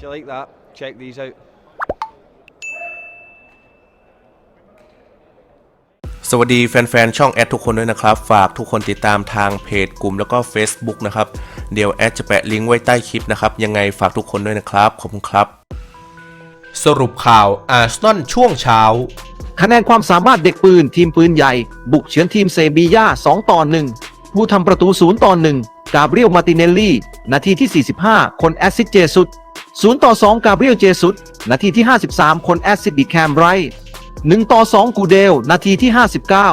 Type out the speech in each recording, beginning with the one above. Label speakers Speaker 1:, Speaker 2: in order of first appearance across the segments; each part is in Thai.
Speaker 1: If you like that, check these out.
Speaker 2: สวัสดีแฟนๆ ช่องแอดทุกคนด้วยนะครับ ฝากทุกคนติดตามทางเพจกลุ่มแล้วก็ Facebook นะครับ เดี๋ยวแอดจะแปะลิงก์ไว้ใต้คลิปนะครับ ยังไงฝากทุกคนด้วยนะครับ ขอบคุณครับ สรุปข่าวอาร์เซนอลช่วงเช้า
Speaker 3: คะแนนความสามารถเด็กปืนทีมปืนใหญ่ บุกเฉือนทีมเซบีย่า2 ต่อ 1 ผู้ทำประตู 0 ต่อ 1 กาเบรียลมาติเนลลี่ นาทีที่ 45 คนแอสซิดเจสุด 0 ต่อ 2 กาเบรียลเจสุดนาทีที่ 53 คนแอสซิดดิแคมไรท์1ต่อ 2 กูเดล นาทีที่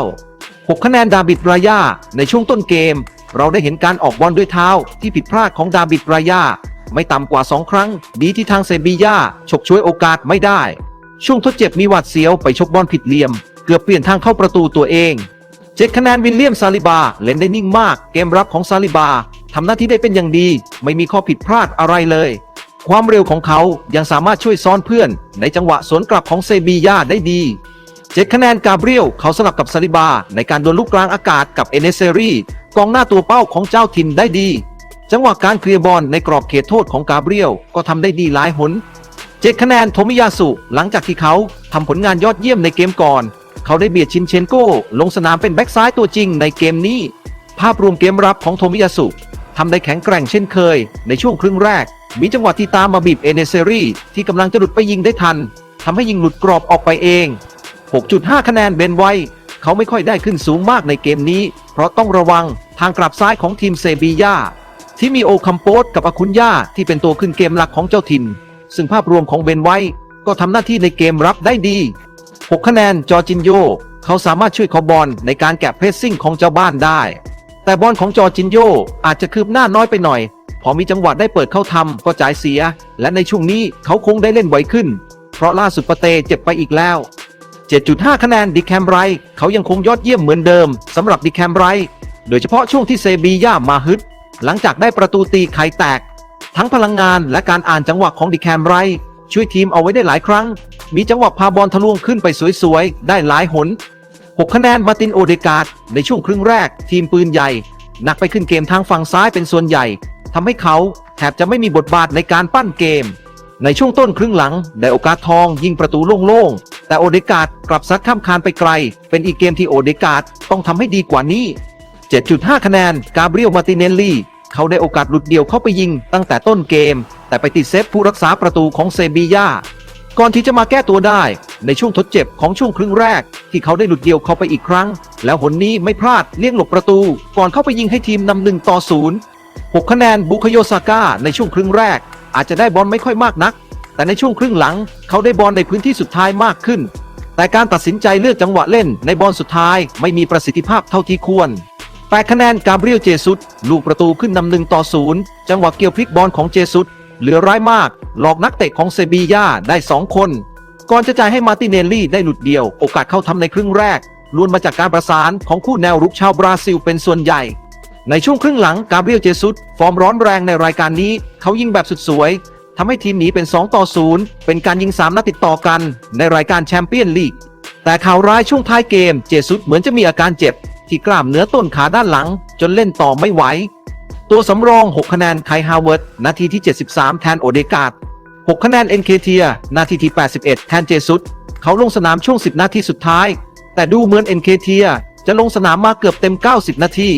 Speaker 3: 59 6 คะแนนดาบิดรายา ในช่วงต้นเกม เราได้เห็นการออกบอลด้วยเท้าที่ผิดพลาดของดาบิดรายา ไม่ต่ำกว่า 2 ครั้ง ดีที่ทางเซบีย่าฉกช่วยโอกาสไม่ได้ ช่วงทดเจ็บมีหวัดเสียวไปชกบอลผิดเหลี่ยม เกือบเปลี่ยนทางเข้าประตูตัวเองเจ็ดคะแนนวิลเลียมซาลิบา เล่นได้นิ่งมาก เกมรับของซาลิบาทำหน้าที่ได้เป็นอย่างดี ไม่มีข้อผิดพลาดอะไรเลย ความเร็วของเขายังสามารถช่วยซ้อนเพื่อน ในจังหวะสวนกลับของเซบียาได้ดีเจ็ดคะแนนกาเบรียลเขาสลับกับซาลิบา ในการดวลลูกกลางอากาศกับเอเนเซรีกองหน้าตัวเป้าของเจ้าถิ่นได้ดี จังหวะการเคลียร์บอลในกรอบเขตโทษของกาเบรียลก็ทำได้ดีหลายหนเจ็ดคะแนนโทมิยาสุหลังจากที่เขาทำผลงานยอดเยี่ยมในเกมก่อน เขาได้เบียดชินเชนโกลงสนามเป็นแบ็กซ้ายตัวจริงในเกมนี้ ภาพรวมเกมรับของโทมิยาสุทำได้แข็งแกร่งเช่นเคย ในช่วงครึ่งแรก มีจังหวะที่ตามมาบีบเอเนเซรีที่กำลังจะหลุดไปยิงได้ทันทำให้ยิงหลุดกรอบออกไปเอง 6.5 คะแนนเบนไวเขาไม่ค่อยได้ขึ้นสูงมากในเกมนี้ เพราะต้องระวังทางกลับซ้ายของทีมเซบียาที่มีโอคัมโปสกับอาคุนย่าที่เป็นตัวขึ้นเกมหลักของเจ้าถิ่น ซึ่งภาพรวมของเบนไวท์ก็ทำหน้าที่ในเกมรับได้ดี 6 คะแนนจอจินโย เขาสามารถช่วยคอบอลในการแกะเพรสซิ่งของเจ้าบ้านได้ แต่บอลของจอจินโยอาจจะคืบหน้าน้อยไปหน่อย พอมีจังหวะได้เปิดเข้าทำก็จ่ายเสีย และในช่วงนี้เขาคงได้เล่นไวขึ้น เพราะล่าสุดปาเตเจ็บไปอีกแล้ว 7.5 คะแนนดิแคมไรเขายังคงยอดเยี่ยมเหมือนเดิมสำหรับดิแคมไรโดยเฉพาะช่วงที่เซบีย่ามาฮึดหลังจากได้ประตูตีไข่แตก ทั้งพลังงานและการอ่านจังหวะของดิแคมไรช่วยทีมเอาไว้ได้หลายครั้ง มีจังหวะพาบอลทะลวงขึ้นไปสวยๆ ได้หลายหน 6 คะแนนมาตินโอเดกาดในช่วงครึ่งแรก ทีมปืนใหญ่ หนักไปขึ้นเกมทางฝั่งซ้ายเป็นส่วนใหญ่ ทำให้เขาแทบจะไม่มีบทบาทในการปั้นเกม ในช่วงต้นครึ่งหลังได้โอกาสทองยิงประตูโล่งๆ แต่โอเดกาดกลับซัดข้ามคานไปไกล เป็นอีกเกมที่โอเดกาดต้องทำให้ดีกว่านี้ 7.5 คะแนน กาเบรียลมาติเนลลี่ เขาได้โอกาสหลุดเดี่ยวเข้าไปยิงตั้งแต่ต้นเกม แต่ไปติดเซฟผู้รักษาประตูของเซบียาก่อนที่จะมาแก้ตัวได้ ในช่วงทดเจ็บของช่วงครึ่งแรก ที่เขาได้หลุดเดี่ยวเข้าไปอีกครั้ง แล้วหนนี้ไม่พลาดเลี่ยงหลบประตู ก่อนเข้าไปยิงให้ทีมนำหนึ่งต่อศูนย์ 6 คะแนนบุคโยซาก้าในช่วงครึ่งแรก อาจจะได้บอลไม่ค่อยมากนัก แต่ในช่วงครึ่งหลัง เขาได้บอลในพื้นที่สุดท้ายมากขึ้น แต่การตัดสินใจเลือกจังหวะเล่นในบอลสุดท้ายไม่มีประสิทธิภาพเท่าที่ควร8คะแนนกาเบรียลเจซุสลูกประตูขึ้นนำหนึ่งต่อศูนย์จังหวะเกี่ยวพลิกบอลของเจซุสเหลือร้ายมาก หลอกนักเตะของเซบียาได้2คน ก่อนจะจ่ายให้มาร์ติเนลลี่ได้หลุดเดียว โอกาสเข้าทำในครึ่งแรกล้วนมาจากการประสานของคู่แนวรุกชาวบราซิลเป็นส่วนใหญ่ ในช่วงครึ่งหลังกาเบรียลเจซุสฟอร์มร้อนแรงในรายการนี้ เขายิงแบบสุดสวยทำให้ทีมหนีเป็น 2 ต่อ 0 เป็นการยิง 3 นัดติดต่อกัน ในรายการแชมเปี้ยนลีก แต่ข่าวร้ายช่วงท้ายเกม เจซุสเหมือนจะมีอาการเจ็บ ที่กล้ามเนื้อต้นขาด้านหลัง จนเล่นต่อไม่ไหว ตัวสำรอง 6 คะแนนไคฮาวเวิร์ด นาทีที่ 73 แทนโอเดกาด6 คะแนนเอ็นเคเทีย นาทีที่ 81 แทนเจซุสเขาลงสนามช่วง 10 นาทีสุดท้าย แต่ดูเหมือนเอ็นเคเทียจะลงสนามมาเกือบเต็ม 90 นาที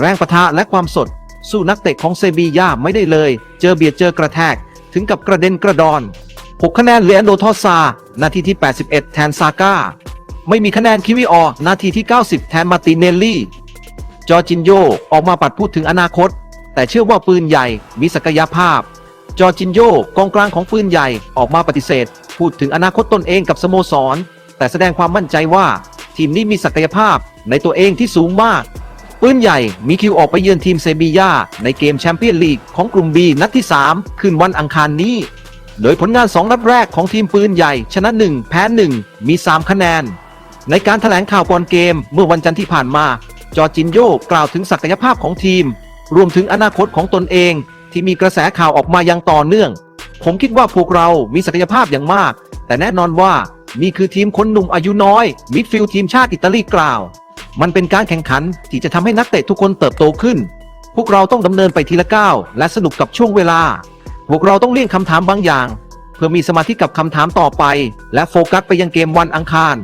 Speaker 3: แรงประทะและความสด สู้นักเตะของเซบีย่าไม่ได้เลย เจอเบียดเจอกระแทก ถึงกับกระเด็นกระดอน 6 คะแนนเหลือโดทอซา นาทีที่ 81 แทนซาก้า ไม่มีคะแนนคิวิออ นาทีที่ 90 แทนมาร์ติเนลลี่ จอร์จินโยออกมาปัดพูดถึงอนาคต แต่เชื่อว่าปืนใหญ่มีศักยภาพ จอร์จินโยกองกลางของปืนใหญ่ออกมาปฏิเสธ พูดถึงอนาคตตนเองกับสโมสร แต่แสดงความมั่นใจว่า ทีมนี้มีศักยภาพในตัวเองที่สูงมาก ปืนใหญ่มีคิวออกไปเยือนทีมเซบียาในเกมแชมเปี้ยนลีกของกลุ่ม B นัดที่ 3 คืนวันอังคารนี้ โดยผลงาน 2 นัดแรกของทีมปืนใหญ่ ชนะ 1 แพ้ 1 มี 3 คะแนน ในการถแถลงข่าวก่อนเกมเมื่อวันจันทร์ที่ผ่านมา จอจินโยกล่าวถึงศักยภาพของทีม รวมถึงอนาคตของตนเอง ที่มีกระแสข่าวออกมาอย่างต่อเนื่อง ผมคิดว่าพวกเรามีศักยภาพอย่างมาก แต่แน่นอนว่านี่คือทีมคนหนุ่มอายุน้อยมิดฟิลด์ทีมชาติอิตาลีกล่าว มันเป็นการแข่งขันที่จะทำให้นักเตะทุกคนเติบโตขึ้น พวกเราต้องดำเนินไปทีละก้าวและสนุกกับช่วงเวลา พวกเราต้องเลี่ยงคำถามบางอย่าง เพื่อมีสมาธิกับคำถามต่อไป และโฟกัสไปยังเกมวันอังคาร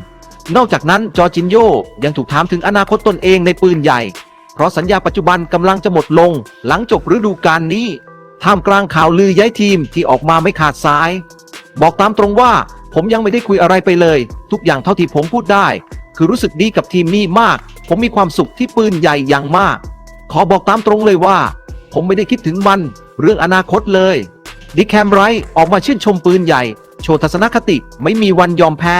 Speaker 3: นอกจากนั้นจอจินโยยังถูกถามถึงอนาคตตนเองในปืนใหญ่ เพราะสัญญาปัจจุบันกำลังจะหมดลง หลังจบฤดูกาลนี้ท่ามกลางข่าวลือย้ายทีมที่ออกมาไม่ขาดสาย บอกตามตรงว่าผมยังไม่ได้คุยอะไรไปเลย ทุกอย่างเท่าที่ผมพูดได้ คือรู้สึกดีกับทีมนี้มาก ผมมีความสุขที่ปืนใหญ่อย่างมาก ขอบอกตามตรงเลยว่า ผมไม่ได้คิดถึงมัน เรื่องอนาคตเลย ดิแคมไรท์ออกมาชื่นชมปืนใหญ่ โชว์ทัศนคติไม่มีวันยอมแพ้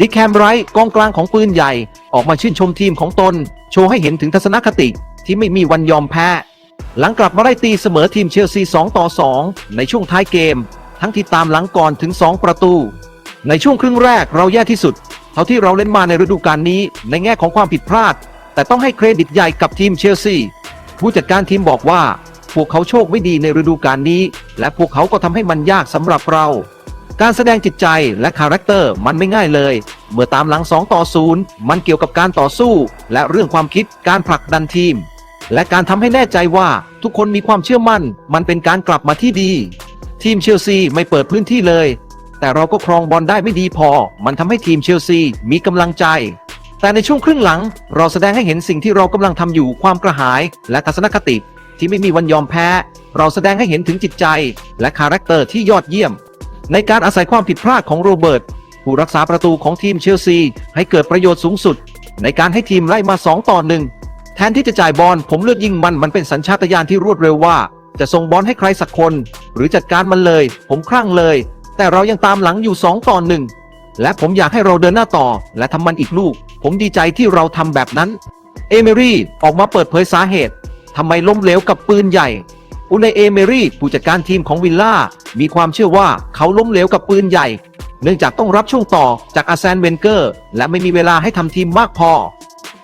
Speaker 3: ดิแคมไรท์กองกลางของปืนใหญ่ ออกมาชื่นชมทีมของตน โชว์ให้เห็นถึงทัศนคติที่ไม่มีวันยอมแพ้ หลังกลับมาได้ตีเสมอทีมเชลซี 2 ต่อ 2 ในช่วงท้ายเกม ทั้งที่ตามหลังก่อนถึง 2 ประตู ในช่วงครึ่งแรกเราแย่ที่สุด เท่าที่เราเล่นมาในฤดูกาลนี้ในแง่ของความผิดพลาด แต่ต้องให้เครดิตใหญ่กับทีมเชลซีผู้จัดการทีมบอกว่า พวกเขาโชคไม่ดีในฤดูกาลนี้ และพวกเขาก็ทำให้มันยากสำหรับเรา การแสดงจิตใจและคาแรคเตอร์มันไม่ง่ายเลย เมื่อตามหลัง 2 ต่อ 0 มันเกี่ยวกับการต่อสู้ และเรื่องความคิดการผลักดันทีม และการทำให้แน่ใจว่าทุกคนมีความเชื่อมั่น มันเป็นการกลับมาที่ดี ทีมเชลซีไม่เปิดพื้นที่เลย แต่เราก็ครองบอลได้ไม่ดีพอ มันทำให้ทีมเชลซีมีกำลังใจ แต่ในช่วงครึ่งหลัง เราแสดงให้เห็นสิ่งที่เรากำลังทำอยู่ความกระหาย และทัศนคติ ที่ไม่มีวันยอมแพ้ เราแสดงให้เห็นถึงจิตใจ และคาแรคเตอร์ที่ยอดเยี่ยม ในการอาศัยความผิดพลาดของโรเบิร์ตผู้รักษาประตูของทีมเชลซี ให้เกิดประโยชน์สูงสุด ในการให้ทีมไล่มา 2 ต่อหนึ่งแทนที่จะจ่ายบอลผมเลือกยิงมันมันเป็นสัญชาตญาณที่รวดเร็วว่า จะส่งบอลให้ใครสักคน หรือจัดการมันเลย ผมคลั่งเลย แต่เรายังตามหลังอยู่ 2 ต่อหนึ่งและผมอยากให้เราเดินหน้าต่อ และทำมันอีกลูก ผมดีใจที่เราทำแบบนั้น เอเมรี่ออกมาเปิดเผยสาเหตุทำไมล้มเหลวกับปืนใหญ่อุนเอเมรี่ผู้จัดการทีมของวิลล่ามีความเชื่อว่าเขาล้มเหลวกับปืนใหญ่ เนื่องจากต้องรับช่วงต่อจากอาแซนเวนเกอร์ และไม่มีเวลาให้ทำทีมมากพอ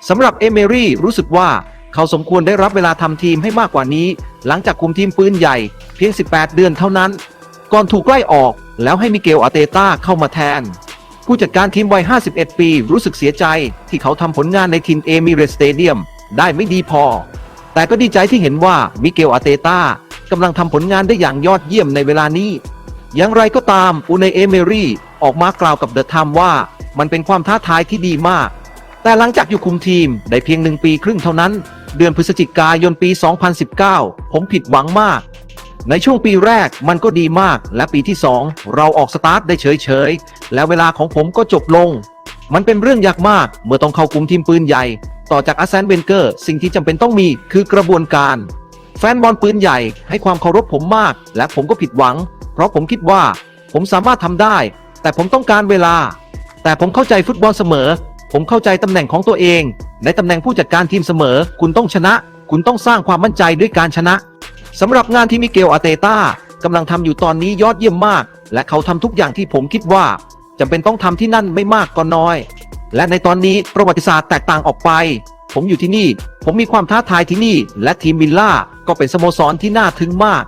Speaker 3: สำหรับเอเมรี่รู้สึกว่าเขาสมควรได้รับเวลาทำทีมให้มากกว่านี้ หลังจากคุมทีมปืนใหญ่ เพียง 18 เดือนเท่านั้น ก่อนถูกไล่ออก แล้วให้มิเกลอาเตต้าเข้ามาแทน ผู้จัดการทีมวัย 51 ปีรู้สึกเสียใจที่เขาทำผลงานในทีมเอมิเรสเตเดียมได้ไม่ดีพอ แต่ก็ดีใจที่เห็นว่ามิเกลอาเตต้ากำลังทำผลงานได้อย่างยอดเยี่ยมในเวลานี้ อย่างไรก็ตามอูนเอเมรี่ออกมากล่าวกับเดอะไทม์ว่ามันเป็นความท้าทายที่ดีมาก แต่หลังจากอยู่คุมทีมได้เพียงหนึ่งปีครึ่งเท่านั้น เดือนพฤศจิกายนปี 2019 ผมผิดหวังมาก ในช่วงปีแรกมันก็ดีมาก และปีที่ 2 เราออกสตาร์ทได้เฉยๆ และเวลาของผมก็จบลง มันเป็นเรื่องยากมาก เมื่อต้องเข้ากลุ่มทีมปืนใหญ่ ต่อจากอาแซนเบนเกอร์ สิ่งที่จำเป็นต้องมีคือกระบวนการ แฟนบอลปืนใหญ่ให้ความเคารพผมมาก และผมก็ผิดหวัง เพราะผมคิดว่าผมสามารถทำได้ แต่ผมต้องการเวลา แต่ผมเข้าใจฟุตบอลเสมอ ผมเข้าใจตำแหน่งของตัวเอง ในตำแหน่งผู้จัดการทีมเสมอ คุณต้องชนะ คุณต้องสร้างความมั่นใจด้วยการชนะ สำหรับงานที่มิเกลอาเตต้ากำลังทำอยู่ตอนนี้ยอดเยี่ยมมาก และเขาทำทุกอย่างที่ผมคิดว่าจำเป็นต้องทำที่นั่นไม่มากก็น้อย และในตอนนี้ประวัติศาสตร์แตกต่างออกไป ผมอยู่ที่นี่ ผมมีความท้าทายที่นี่ และทีมวิลล่าก็เป็นสโมสรที่น่าทึ่งมาก